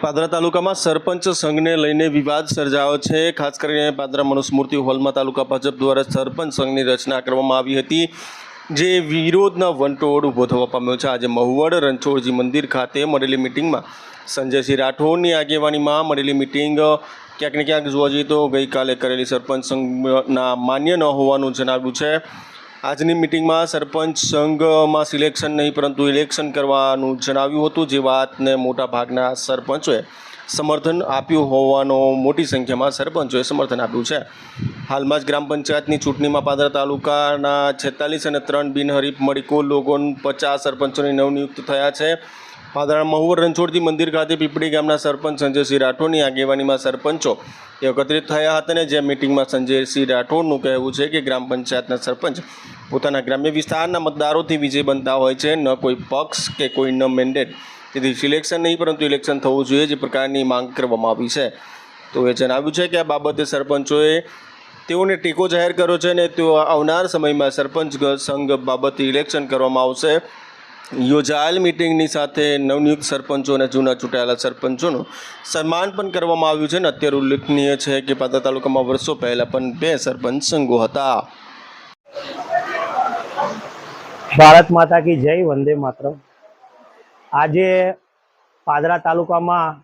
પાદરા તાલુકામાં સરપંચ સંઘને લઈને વિવાદ સર્જાયો છે. ખાસ કરીને પાદરા મનુસ્મૃતિ હોલમાં તાલુકા ભાજપ દ્વારા સરપંચ સંઘની રચના કરવામાં આવી હતી, જે વિરોધના વંટોળ ઊભો થવા પામ્યો છે. આજે મહુવડ રણછોડજી મંદિર ખાતે મળેલી મિટિંગમાં સંજયસિંહ રાઠોડની આગેવાનીમાં મળેલી મિટિંગ ક્યાંક ને ક્યાંક જોવા જઈએ તો ગઈકાલે કરેલી સરપંચ સંઘના માન્ય ન હોવાનું જણાવ્યું છે. આજની મિટિંગમાં સરપંચ સંઘમાં સિલેક્શન નહીં, પરંતુ ઇલેક્શન કરવાનું જણાવ્યું હતું. જે વાતને મોટા ભાગના સરપંચોએ સમર્થન આપ્યું હોવાનો મોટી સંખ્યામાં સરપંચોએ સમર્થન આપ્યું છે. હાલમાં જ ગ્રામ પંચાયતની ચૂંટણીમાં પાદરા તાલુકાના છેતાલીસ અને ત્રણ બિનહરીફ મળી કુલ લોકો પચાસ સરપંચોની નવનિયુક્ત થયા છે. પાદરા મહુવર રણછોડજી મંદિર ખાતે પીપળી ગામના સરપંચ સંજયસિંહ રાઠોડની આગેવાનીમાં સરપંચો એકત્રિત થયા હતા અને જે મિટિંગમાં સંજયસિંહ રાઠોડનું કહેવું છે કે ગ્રામ પંચાયતના સરપંચ પોતાના ગ્રામ્ય વિસ્તારના મતદારોથી વિજય બનતા હોય છે. ન કોઈ પક્ષ કે કોઈ ન મેન્ડેટ તેથી સિલેક્શન નહીં, પરંતુ ઇલેક્શન થવું જોઈએ જે પ્રકારની માંગ કરવામાં આવી છે. તો એ જણાવ્યું છે કે આ બાબતે સરપંચોએ તેઓને ટેકો જાહેર કર્યો છે અને તેઓ આવનાર સમયમાં સરપંચ સંઘ બાબતે ઇલેક્શન કરવામાં આવશે. યોજાયેલ મિટિંગની સાથે નવનિયુક્ત સરપંચો અને જૂના ચૂંટાયેલા સરપંચોનું સન્માન પણ કરવામાં આવ્યું છે અને અત્યારે ઉલ્લેખનીય છે કે પાદરા તાલુકામાં વર્ષો પહેલાં પણ બે સરપંચ સંઘો હતા. ભારત માતા કી જય, વંદે માત્ર આજે પાદરા તાલુકામાં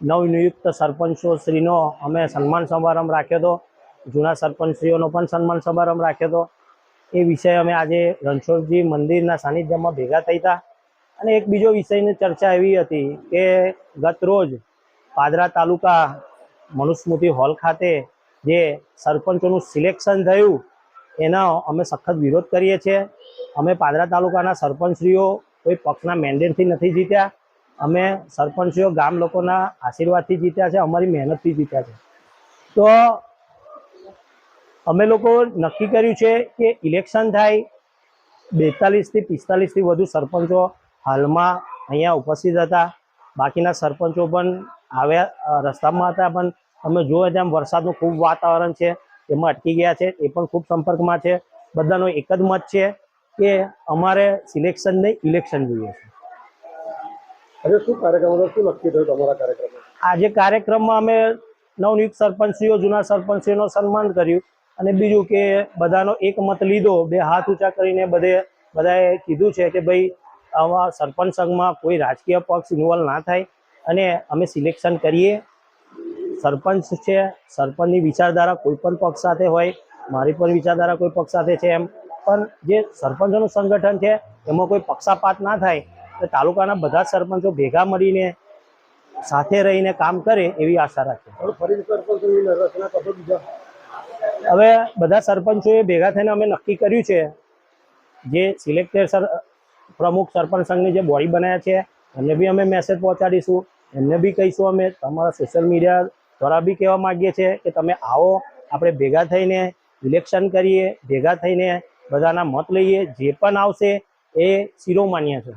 નવનિયુક્ત સરપંચો શ્રીનો અમે સન્માન સમારંભ રાખ્યો હતો. જૂના સરપંચશ્રીઓનો પણ સન્માન સમારંભ રાખ્યો હતો. એ વિષય અમે આજે રણછોડજી મંદિરના સાનિધ્યમાં ભેગા થઈ હતા અને એક બીજો વિષયની ચર્ચા એવી હતી કે ગત રોજ પાદરા તાલુકા મનુસ્મૃતિ હોલ ખાતે જે સરપંચોનું સિલેક્શન થયું, એનો અમે સખત વિરોધ કરીએ છીએ. અમે પાદરા તાલુકાના સરપંચશ્રીઓ કોઈ પક્ષના મેન્ડેટથી નથી જીત્યા. અમે સરપંચીઓ ગામ લોકોના આશીર્વાદથી જીત્યા છે, અમારી મહેનતથી જીત્યા છે. તો અમે લોકો નક્કી કર્યું છે કે ઇલેક્શન થાય બેતાલીસથી પિસ્તાલીસથી વધુ સરપંચો હાલમાં અહીંયા ઉપસ્થિત હતા. બાકીના સરપંચો પણ આવ્યા રસ્તામાં હતા પણ અમે જોયે તેમ વરસાદનું ખૂબ વાતાવરણ છે એમાં અટકી ગયા છે એ પણ ખૂબ સંપર્કમાં છે. બધાનો એક જ મત છે કે અમારે સિલેક્શન નહીં ઇલેક્શન જોઈએ છે. આજે શું કાર્યક્રમ શું નક્કી થયું તમારા કાર્યક્રમમાં? આજે કાર્યક્રમમાં અમે નવનિયુક્ત સરપંચીઓ જૂના સરપંચીઓનું સન્માન કર્યું. અને બીજું કે બધાનો એક મત લીધો, બે હાથ ઊંચા કરીને બધે, બધાએ કીધું છે કે ભાઈ, આવા સરપંચ સંઘમાં કોઈ રાજકીય પક્ષ ઇન્વોલ્વ ના થાય અને અમે સિલેક્શન કરીએ. સરપંચ છે, સરપંચની વિચારધારા કોઈ પણ પક્ષ સાથે હોય, મારી પણ વિચારધારા કોઈ પક્ષ સાથે છે એમ. પણ જે સરપંચોનું સંગઠન છે, એમાં કોઈ પક્ષાપાત ના થાય તો તાલુકાના બધા સરપંચો ભેગા મળીને સાથે રહીને કામ કરે એવી આશા રાખીએ. હવે બધા સરપંચોએ ભેગા થઈને અમે નક્કી કર્યું છે, જે સિલેક્ટેડ સર, પ્રમુખ સરપંચ સંઘની જે બોડી બનાવ્યા છે, એમને બી અમે મેસેજ પહોંચાડીશું. એમને બી કહીશું અમે, તમારા સોશિયલ મીડિયા દ્વારા બી કહેવા માગીએ છીએ કે તમે આવો, આપણે ભેગા થઈને ઇલેક્શન કરીએ, ભેગા થઈને બધાના મત લઈએ, જે પણ આવશે એ શિરોમાન્ય છે.